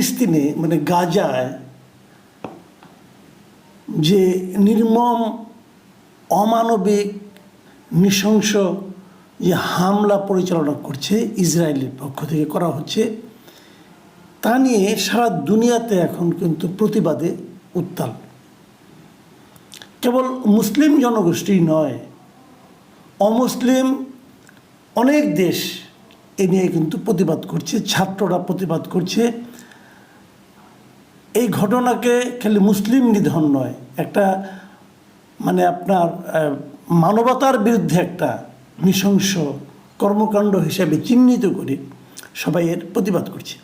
ফিলিস্তিনে মানে গাজায়, যে নির্মম, অমানবিক, নৃশংস যে হামলা পরিচালনা করছে ইসরায়েলের পক্ষ থেকে করা হচ্ছে, তা নিয়ে সারা দুনিয়াতে এখন কিন্তু প্রতিবাদে উত্তাল। কেবল মুসলিম জনগোষ্ঠী নয়, অমুসলিম অনেক দেশ এ নিয়ে কিন্তু প্রতিবাদ করছে, ছাত্ররা প্রতিবাদ করছে। এই ঘটনাকে খালি মুসলিম নিধন নয়, একটা মানে আপনার মানবতার বিরুদ্ধে একটা নৃশংস কর্মকাণ্ড হিসেবে চিহ্নিত করে সবাই এর প্রতিবাদ করছে।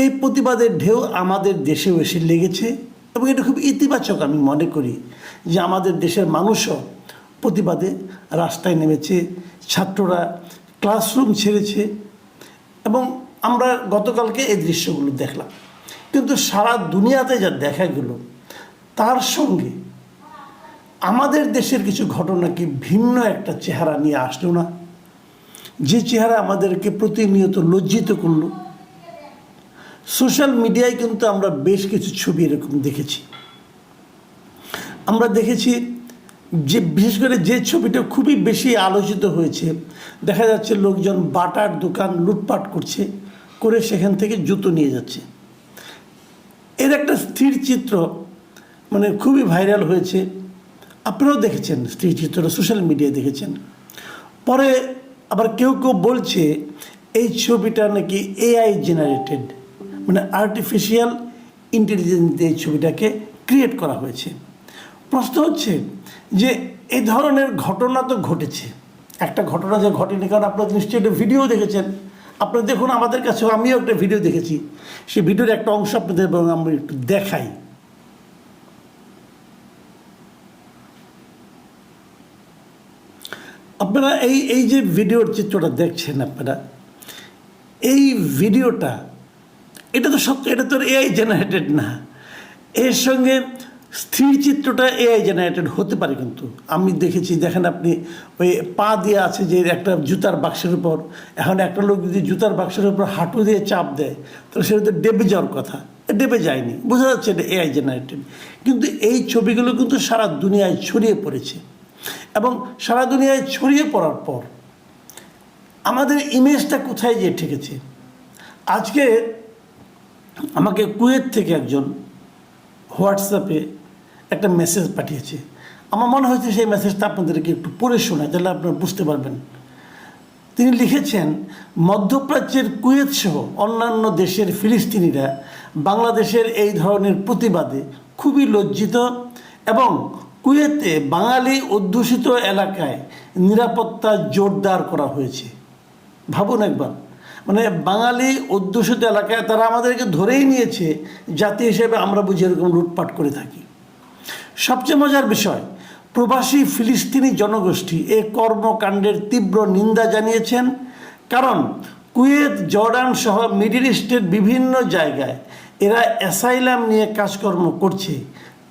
এই প্রতিবাদের ঢেউ আমাদের দেশেও এসে লেগেছে এবং এটা খুব ইতিবাচক আমি মনে করি যে আমাদের দেশের মানুষও প্রতিবাদে রাস্তায় নেমেছে, ছাত্ররা ক্লাসরুম ছেড়েছে এবং আমরা গতকালকে এই দৃশ্যগুলো দেখলাম। কিন্তু সারা দুনিয়াতে যা দেখা গেল, তার সঙ্গে আমাদের দেশের কিছু ঘটনা কি ভিন্ন একটা চেহারা নিয়ে আসলো না। যে চেহারা আমাদেরকে প্রতিনিয়ত লজ্জিত করল। সোশ্যাল মিডিয়ায় কিন্তু আমরা বেশ কিছু ছবি এরকম দেখেছি। আমরা দেখেছি যে, বিশেষ করে যে ছবিটা খুবই বেশি আলোচিত হয়েছে, দেখা যাচ্ছে লোকজন বাটার দোকান লুটপাট করছে, করে সেখান থেকে জুতো নিয়ে যাচ্ছে। এর একটা স্থির চিত্র মানে খুবই ভাইরাল হয়েছে। আপনারাও দেখেছেন স্থির চিত্রটা সোশ্যাল মিডিয়ায় দেখেছেন। পরে আবার কেউ কেউ বলছে, এই ছবিটা নাকি এআই জেনারেটেড মানে আর্টিফিশিয়াল ইন্টেলিজেন্স দিয়ে এই ছবিটাকে ক্রিয়েট করা হয়েছে। প্রশ্ন হচ্ছে যে, এই ধরনের ঘটনা তো ঘটেছে। একটা ঘটনা যে ঘটেনি, কারণ আপনারা নিশ্চয়ই একটা ভিডিও দেখেছেন। আপনারা দেখুন, আমাদের কাছেও আমিও একটা ভিডিও দেখেছি। সেই ভিডিওর একটা অংশ আপনাদের আমরা একটু দেখাই। আপনারা এই এই যে ভিডিওর চিত্রটা দেখছেন আপনারা, এই ভিডিওটা এটা তো সত্য এটা তো এআই জেনারেটেড না। এর সঙ্গে স্থির চিত্রটা এআই জেনারেটেড হতে পারে কিন্তু। আমি দেখেছি, দেখেন আপনি, ওই পা দিয়ে আছে যে একটা জুতার বাক্সের উপর, এখন একটা লোক যদি জুতার বাক্সের উপর হাঁটু দিয়ে চাপ দেয়, তাহলে সেটা তো ডেবে যাওয়ার কথা। ডেবে যায়নি, বোঝা যাচ্ছে এটা এআই জেনারেটেড কিন্তু এই ছবিগুলো কিন্তু সারা দুনিয়ায় ছড়িয়ে পড়েছে। এবং সারা দুনিয়ায় ছড়িয়ে পড়ার পর, আমাদের ইমেজটা কোথায় গিয়ে ঠেকেছে? আজকে আমাকে কুয়েত থেকে একজন হোয়াটসঅ্যাপে একটা মেসেজ পাঠিয়েছে। আমার মনে হয়েছে সেই মেসেজটা আপনাদেরকে একটু পড়ে শোনায়, তাহলে আপনারা বুঝতে পারবেন। তিনি লিখেছেন, মধ্যপ্রাচ্যের কুয়েত সহ অন্যান্য দেশের ফিলিস্তিনিরা বাংলাদেশের এই ধরনের প্রতিবাদে খুবই লজ্জিত এবং কুয়েতে বাঙালি অধ্যুষিত এলাকায় নিরাপত্তা জোরদার করা হয়েছে। ভাবুন একবার। মানে বাঙালি অধ্যুষিত এলাকায় তারা আমাদেরকে ধরেই নিয়েছে, জাতি হিসেবে আমরা বুঝি এরকম লুটপাট করে থাকি। সবচেয়ে মজার বিষয়, প্রবাসী ফিলিস্তিনি জনগোষ্ঠী এ কর্মকাণ্ডের তীব্র নিন্দা জানিয়েছেন, কারণ কুয়েত, জর্ডান সহ মিডিল ইস্টের বিভিন্ন জায়গায় এরা অ্যাসাইলাম নিয়ে কাজকর্ম করছে,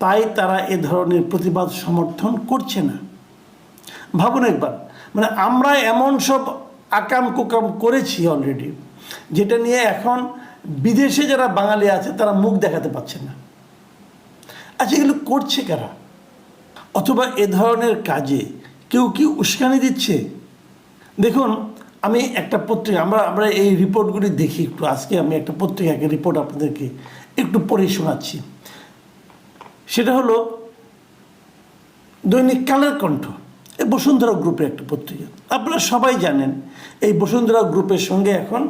তাই তারা এ ধরনের প্রতিবাদ সমর্থন করছে না। ভাবুন একবার মানে আমরা এমন সব আকাম কুকাম করেছি অলরেডি যেটা নিয়ে এখন বিদেশে যারা বাঙালি আছে তারা মুখ দেখাতে পারছে না। আচ্ছা এগুলো করছে কারা? অথবা এ ধরনের কাজে কেউ কি উস্কানি দিচ্ছে? দেখুন, আমি একটা পত্রিকা, আমরা আমরা এই রিপোর্টগুলি দেখি একটু। আজকে আমি একটা পত্রিকাকে, রিপোর্ট আপনাদেরকে একটু পড়ে শোনাচ্ছি। সেটা হলো দৈনিক কালের কণ্ঠ, এই বসুন্ধরা গ্রুপের একটা পত্রিকা। আপনারা সবাই জানেন, এই বসুন্ধরা গ্রুপের সঙ্গে এখন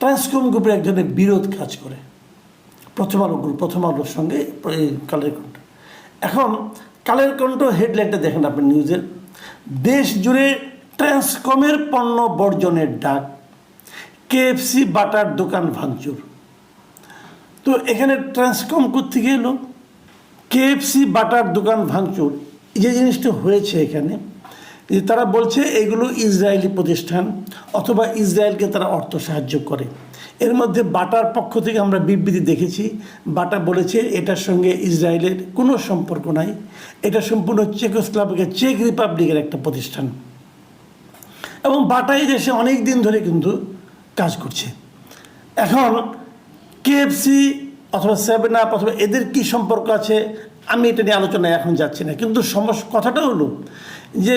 ট্রান্সকম গ্রুপের একজনের বিরোধ কাজ করে। প্রথম আলো গ্রুপ প্রথম আলোর সঙ্গে কালের কণ্ঠ। এখন, কালের কণ্ঠ হেডলাইনটা দেখেন আপনি নিউজের দেশ জুড়ে ট্রান্সকমের পণ্য বর্জনের ডাক কেএফসি বাটার দোকান ভাঙচুর। তো এখানে ট্রান্সকম কোথেকে এলো? কেএফসি বাটার দোকান ভাঙচুর যে জিনিসটা হয়েছে এখানে তারা বলছে এগুলো ইসরায়েলি প্রতিষ্ঠান অথবা ইসরায়েলকে তারা অর্থ সাহায্য করে। এর মধ্যে বাটার পক্ষ থেকে আমরা বিবৃতি দেখেছি। বাটা বলেছে এটার সঙ্গে ইসরায়েলের কোনো সম্পর্ক নাই। এটা সম্পূর্ণ চেকোস্লাভিকের চেক রিপাবলিকের একটা প্রতিষ্ঠান। এবং বাটা এই দেশে অনেক দিন ধরে কিন্তু কাজ করছে। এখন কেএফসি অথবা সেভেন আপ অথবা এদের কি সম্পর্ক আছে, আমি এটা নিয়ে আলোচনায় এখন যাচ্ছি না। কিন্তু সমস্যা কথাটা হলো যে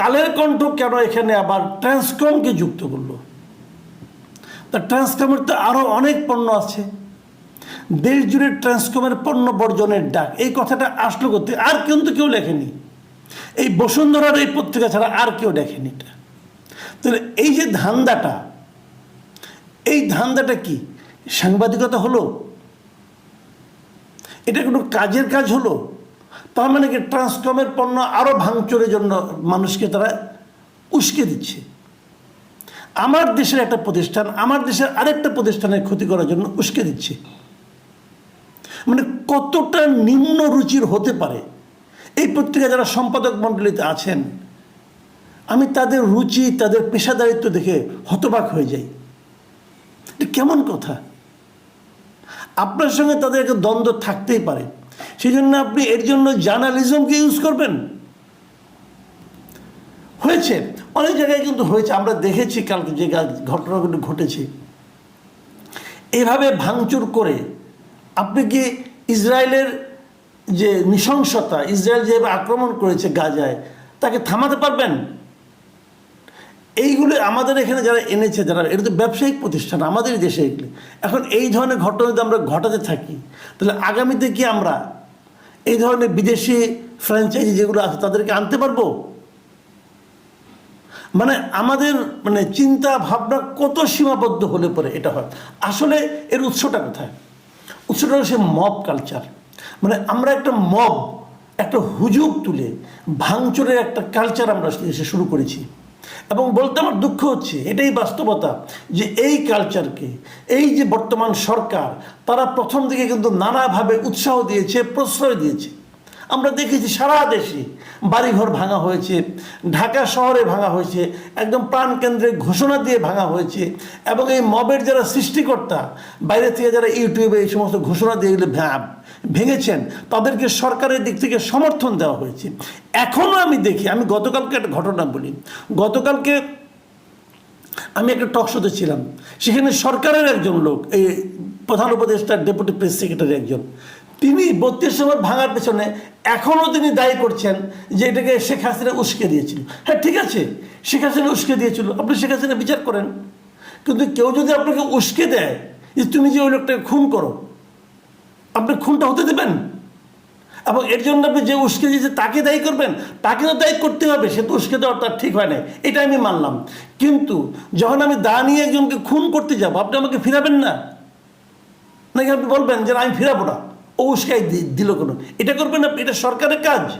কালের কণ্ঠ কেন এখানে আবার ট্রান্সকমকে যুক্ত করল? তা ট্রান্সকমের তো আরও অনেক পণ্য আছে। দেশ জুড়ে ট্রান্সকমের পণ্য বর্জনের ডাক। এই কথাটা আসলো করতে আর কিন্তু কেউ লেখেনি। এই বসুন্ধরার এই পত্রিকা ছাড়া আর কেউ দেখেনি এটা। তাহলে এই যে ধান্দাটা, এই ধান্দাটা কি? সাংবাদিকতা হলো? এটা কোনো কাজের কাজ হলো? তার মানে কি ট্রান্সকমের পণ্য আরও ভাঙচুরের জন্য মানুষকে তারা উস্কে দিচ্ছে? আমার দেশের একটা প্রতিষ্ঠান, আমার দেশের আরেকটা প্রতিষ্ঠানের ক্ষতি করার জন্য উস্কে দিচ্ছে। মানে কতটা নিম্ন রুচির হতে পারে? এই পত্রিকা যারা সম্পাদক মণ্ডলীতে আছেন, আমি তাদের রুচি, তাদের পেশাদারিত্ব দেখে হতবাক হয়ে যাই। কেমন কথা? আপনার সঙ্গে তাদের একটা দ্বন্দ্ব থাকতেই পারে। সেই জন্য আপনি এর জন্য জার্নালিজমকে ইউজ করবেন? হয়েছে। অনেক জায়গায় কিন্তু হয়েছে, আমরা দেখেছি কালকে যে ঘটনাগুলো ঘটেছে। এভাবে ভাঙচুর করে আপনি কি ইসরায়েলের যে নৃশংসতা, ইসরায়েল যেভাবে আক্রমণ করেছে গাজায়, তাকে থামাতে পারবেন? এইগুলো আমাদের এখানে যারা এনেছে, যারা, এটা তো ব্যবসায়িক প্রতিষ্ঠান, আমাদের দেশে এগুলো। এখন এই ধরনের ঘটনা যদি আমরা ঘটাতে থাকি, তাহলে আগামীতে কি আমরা এই ধরনের বিদেশি ফ্র্যাঞ্চাইজি যেগুলো আছে, তাদেরকে আনতে পারব? মানে আমাদের মানে চিন্তা ভাবনা কত সীমাবদ্ধ হলে পরে এটা হয়। আসলে এর উৎসটা কোথায়? উৎসটা হলো সে মব কালচার মানে আমরা একটা মব একটা হুজুগ তুলে ভাঙচুরের একটা কালচার আমরা এসে শুরু করেছি। এবং বলতে আমার দুঃখ হচ্ছে, এটাই বাস্তবতা যে এই কালচারকে এই যে বর্তমান সরকার, তারা প্রথম দিকে কিন্তু নানাভাবে উৎসাহ দিয়েছে, প্রশ্রয় দিয়েছে। আমরা দেখেছি সারা দেশে বাড়িঘর ভাঙা হয়েছে, ঢাকা শহরে ভাঙা হয়েছে, একদম প্রাণকেন্দ্রে ঘোষণা দিয়ে ভাঙা হয়েছে এবং এই মবের যারা সৃষ্টিকর্তা, বাইরে থেকে যারা ইউটিউবে এই সমস্ত ঘোষণা দিয়ে এগুলো ভেঙেছেন, তাদেরকে সরকারের দিক থেকে সমর্থন দেওয়া হয়েছে। এখনও আমি দেখি, আমি গতকালকে একটা ঘটনা বলি। গতকালকে আমি একটা টক শোতে ছিলাম, সেখানে সরকারের একজন লোক, এই প্রধান উপদেষ্টার, ডেপুটি প্রেস সেক্রেটারি একজন তিনি বত্রিশ নম্বর ভাঙার পেছনে এখনও তিনি দায়ী করছেন যে এটাকে শেখ হাসিনা উস্কে দিয়েছিল। হ্যাঁ ঠিক আছে, শেখ হাসিনা উস্কে দিয়েছিল। আপনি শেখ হাসিনা বিচার করেন। কিন্তু কেউ যদি আপনাকে উস্কে দেয় যে তুমি যে ওই লোকটাকে খুন করো, আপনি খুনটা হতে দেবেন? এবং এর জন্য আপনি যে উস্কে দিয়েছে তাকে দায়ী করবেন? তাকে তো দায়ী করতে হবে, সে তো উস্কে দেওয়ার তার ঠিক হয় না এটা আমি মানলাম। কিন্তু যখন আমি দা নিয়ে একজনকে খুন করতে যাব, আপনি আমাকে ফিরাবেন না? নাকি আপনি বলবেন যে আমি ফিরাবো না? উস্কাই দিল কোনো। এটা করবেন আপনি, এটা সরকারের কাজ।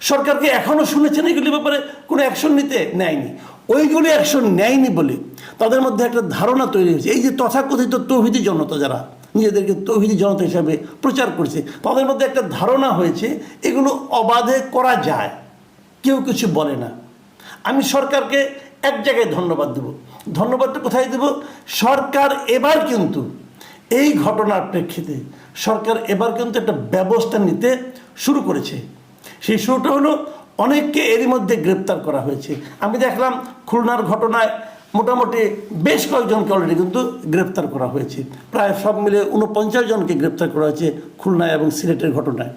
সরকারকে এখনও শুনেছেন এগুলির ব্যাপারে কোনো অ্যাকশন নিতে? নেয়নি। ওইগুলি অ্যাকশন নেয়নি বলে তাদের মধ্যে একটা ধারণা তৈরি হয়েছে। এই যে তথাকথিত তৌহিদি জনতা যারা, নিজেদেরকে তৌহিদি জনতা হিসাবে প্রচার করছে, তাদের মধ্যে একটা ধারণা হয়েছে, এগুলো অবাধে করা যায়। কেউ কিছু বলে না। আমি সরকারকে এক জায়গায় ধন্যবাদ দেব। ধন্যবাদটা কোথায় দেব? সরকার এবার কিন্তু এই ঘটনার প্রেক্ষিতে সরকার এবার কিন্তু একটা ব্যবস্থা নিতে শুরু করেছে। সেই শুরুটা হলো অনেককে এরই মধ্যে গ্রেপ্তার করা হয়েছে। আমি দেখলাম খুলনার ঘটনায় মোটামুটি বেশ কয়েকজনকে অলরেডি কিন্তু গ্রেপ্তার করা হয়েছে। প্রায় সব মিলে উনপঞ্চাশ জনকে গ্রেপ্তার করা হয়েছে খুলনায় এবং সিলেটের ঘটনায়।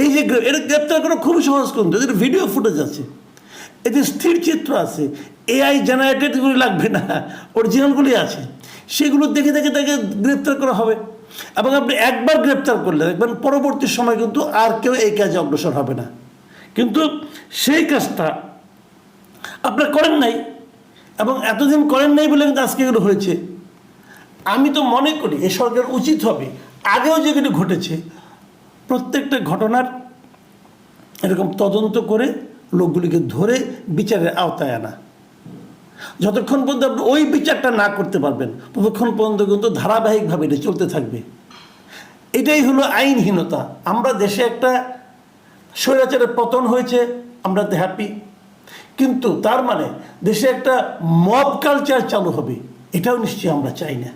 এই যে এর গ্রেপ্তার করা খুবই সহজ কিন্তু, এদের ভিডিও ফুটেজ আছে। এদের স্থির চিত্র আছে। এআই জেনারেটেডগুলি লাগবে না অরিজিনালগুলি আছে। সেগুলো দেখে দেখে তাকে গ্রেপ্তার করা হবে। এবং আপনি একবার গ্রেপ্তার করলে দেখবেন পরবর্তী সময় কিন্তু আর কেউ এই কাজে অগ্রসর হবে না। কিন্তু সেই কাজটা আপনারা করেন নাই এবং এতদিন করেন নাই বলে কিন্তু আজকে এগুলো হয়েছে। আমি তো মনে করি এ সরকার উচিত হবে আগেও যেগুলি ঘটেছে, প্রত্যেকটা ঘটনার এরকম তদন্ত করে লোকগুলিকে ধরে বিচারের আওতায় আনা। যতক্ষণ পর্যন্ত আপনি ওই বিচারটা না করতে পারবেন, ততক্ষণ পর্যন্ত কিন্তু ধারাবাহিকভাবে এটা চলতে থাকবে। এটাই হলো আইনহীনতা। আমরা দেশে একটা স্বৈরাচারের পতন হয়েছে, আমরা তো হ্যাপি কিন্তু তার মানে দেশে একটা মব কালচার চালু হবে, এটাও নিশ্চয়ই আমরা চাই না।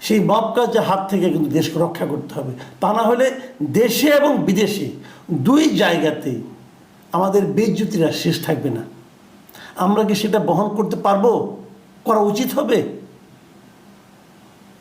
সেই মব কালচার হাত থেকে কিন্তু দেশকে রক্ষা করতে হবে। তা না হলে দেশে এবং বিদেশে দুই জায়গাতে আমাদের বেজ্জুতিরা শেষ থাকবে না। আমরা কি সেটা বহন করতে পারব? করা উচিত হবে?